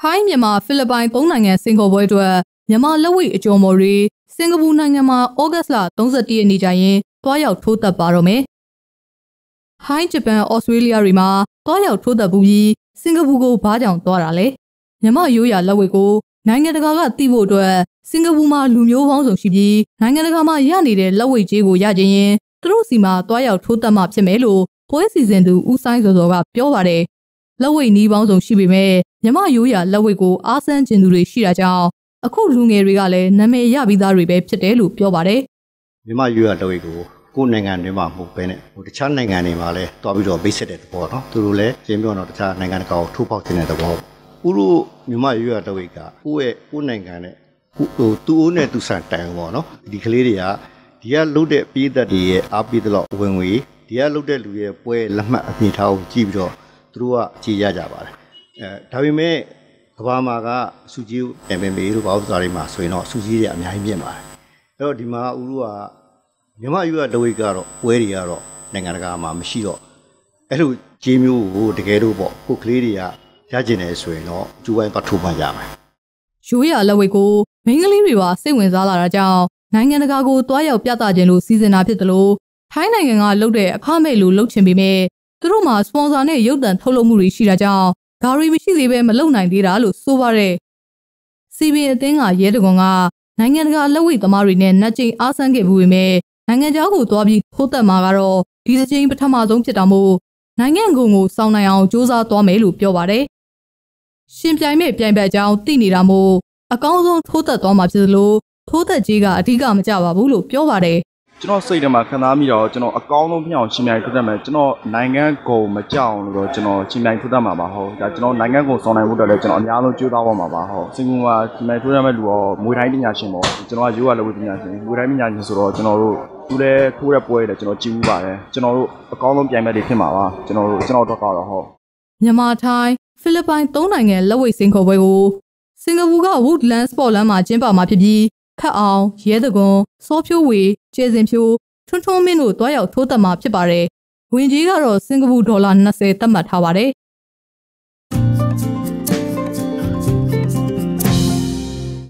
ဟိုင်းမြန်မာဖိလစ်ပိုင်သုံးနိုင်ငံစင်ကာပွဲအတွက်မြန်မာလက်ဝိတ်အကျော်မော်တွေစင်ကာပူနိုင်ငံမှာဩဂတ်လ31ရက်နေ့ကျရင်တွားရောက်ထိုးသက်ပါတော့မယ်။ဟိုင်းဂျပန်ဩစတြေးလျတွေမှာတွားရောက်ထိုးသက်ပူပြီးစင်ကာပူကိုဘားကြောင်တွားတာလဲ။မြန်မာရိုးရာလက်ဝိတ်ကိုနိုင်ငံတကာကသိဖို့အတွက်စင်ကာပူမှာလူမျိုးပေါင်းစုံရှိပြီးနိုင်ငံတကာမှာရနေတဲ့လက်ဝိတ်ကြီးကိုရခြင်းရင်သူတို့စီမှာတွားရောက်ထိုးသက်မှဖြစ်မယ်လို့ပွဲစီစဉ်သူဦးဆိုင်စောစောကပြောပါတယ်။လက်ဝိတ်နီးပေါင်းစုံရှိပေမဲ့ မြမရိုးရာလက်ဝိတ်ကိုအားစမ်းကျင်သူတွေရှိတာကြောင့်အခုလူငယ်တွေကလည်းနာမည်ရပြီးသားတွေပဲဖြစ်တယ်လို့ပြောပါတယ်မြမရိုးရာလက်ဝိတ်ကိုကိုယ်နိုင်ငံတွေမှာမဟုတ်ဘဲနဲ့ဟိုတခြားနိုင်ငံတွေမှာလည်းတွားပြီးတော့ဗိတ်ဆက်တဲ့သဘောเนาะသူတို့လည်းရှင်းပြောတော့တခြားနိုင်ငံတကာကိုထိုးပေါက်တဲ့သဘောဥရုမြမရိုးရာလက်ဝိတ်ကကိုယ့်ရဲ့ကိုယ်နိုင်ငံနဲ့ဟိုသူ့အိုးနဲ့သူ့ဆန်တိုင်ပေါ့เนาะဒီကလေးတွေကဒီကလုတ်တဲ့ပြည်သက်တွေရဲ့အားပေးတဲ့လောက်ဝင်ငွေဒီကလုတ်တဲ့လူရဲ့ပွဲလက်မှတ်အမြင်ထားကိုကြည့်ပြီးတော့သူတို့ကကြည်ရကြပါတယ် အဲဒါပေမဲ့ကဘာမာကစုကြီး MMA တို့ဘာလို့စားတွေမှာဆိုရင်တော့စုကြီးတွေအများကြီးမြင့်ပါတယ်အဲ့တော့ဒီမှာဥရုကမြမယူရတဝိတ်ကတော့ပွဲတွေကတော့နိုင်ငံတကာမှာမရှိတော့အဲ့လိုဂျေးမျိုးကိုတကယ်တော့ပေါ့ကိုကလေးတွေကရကျင်တယ်ဆိုရင်တော့ကျူဝိုင်းပတ်ထုတ်မှရမယ်ရိုးရလက်ဝိတ်ကိုမိန်းကလေးတွေပါစိတ်ဝင်စားလာတာကြောင့်နိုင်ငံတကာကိုတွားရောက်ပြသခြင်းလို့စီစဉ်တာဖြစ်တယ်လို့ထိုင်းနိုင်ငံကလုပ်တဲ့အခမဲ့လိုလုပ်ချင်ပေမဲ့သူတို့မှာစပွန်ဆာနဲ့ရုပ်သံထုတ်လုပ်မှုတွေရှိတာကြောင့် ဒါရီမရှိသေးပဲမလုပ်နိုင်သေးတာလို့ဆိုပါတဲ့စီဘီအသင်းကရဲတကွန်ကနိုင်ငံတကာလက်ဝိတ်သမားတွေနဲ့နှက်ချင်းအားဆန်းခဲ့မှုပေမဲ့နိုင်ငံခြားကိုသွားပြီးထိုးသက်မှာကတော့ဒီစချိန်ပထမဆုံးဖြစ်တာမို့နိုင်ငံကုန်ကိုစောင့်နိုင်အောင်စ조사သွားမယ်လို့ပြောပါတယ်။ရှင်ပြိုင်မဲ့ပြိုင်ဘက်အကြောင်းသိနေတာမို့အကောင်းဆုံးထိုးသက်သွားမှာဖြစ်သလိုထိုးသက်ကြီးကအဓိကမကြပါဘူးလို့ပြောပါတယ် ကျွန်တော်စိတ်ထဲမှာခံစားမိတော့ကျွန်တော်အကောင်းဆုံးဖြစ်အောင်ရှင်မြိုင်ထူတတ်မယ်ကျွန်တော်နိုင်ငံကုန်မကြောက်လို့တော့ကျွန်တော်ရှင်မြိုင်ထူတတ်မှာပါဟုတ်ဒါကျွန်တော်နိုင်ငံကုန်ဆောင်နိုင်ဖို့အတွက်လည်းကျွန်တော်အများဆုံးကြိုးစားပါမှာပါဟုတ်စင်ကူမှာရှင်မြိုင်ထူတတ်မဲ့လူရောမွေတိုင်းပညာရှင်ပေါ့ကျွန်တော်ကရိုးရလက်ဝဲပညာရှင်မွေတိုင်းပညာရှင်ဆိုတော့ကျွန်တော်တို့သူလည်းထိုးတဲ့ပွဲတွေလည်းကျွန်တော်ကြည့်ဦးပါတယ်ကျွန်တော်တို့အကောင်းဆုံးပြိုင်ပွဲတွေဖြစ်မှာပါကျွန်တော်တို့ကျွန်တော်တို့ကတော့ဟုတ်မြန်မာထိုင်းဖိလစ်ပိုင်သုံးနိုင်ငံလက်ဝဲစင်ခေါ်ပွဲကိုစင်ကာပူက Woodland Sport Land မှာကျင်းပမှာဖြစ်ပြီး ခတ်အောင်ရဲတကွန်စောဖြိုးဝေကျဲစင်ဖြိုးထွန်းထွန်းမင်းတို့တွားရောက်ထိုးသက်မှာဖြစ်ပါတယ်။ဝင်ကြီးကတော့စင်ကာပူဒေါ်လာ20သတ်မှတ်ထားပါတယ်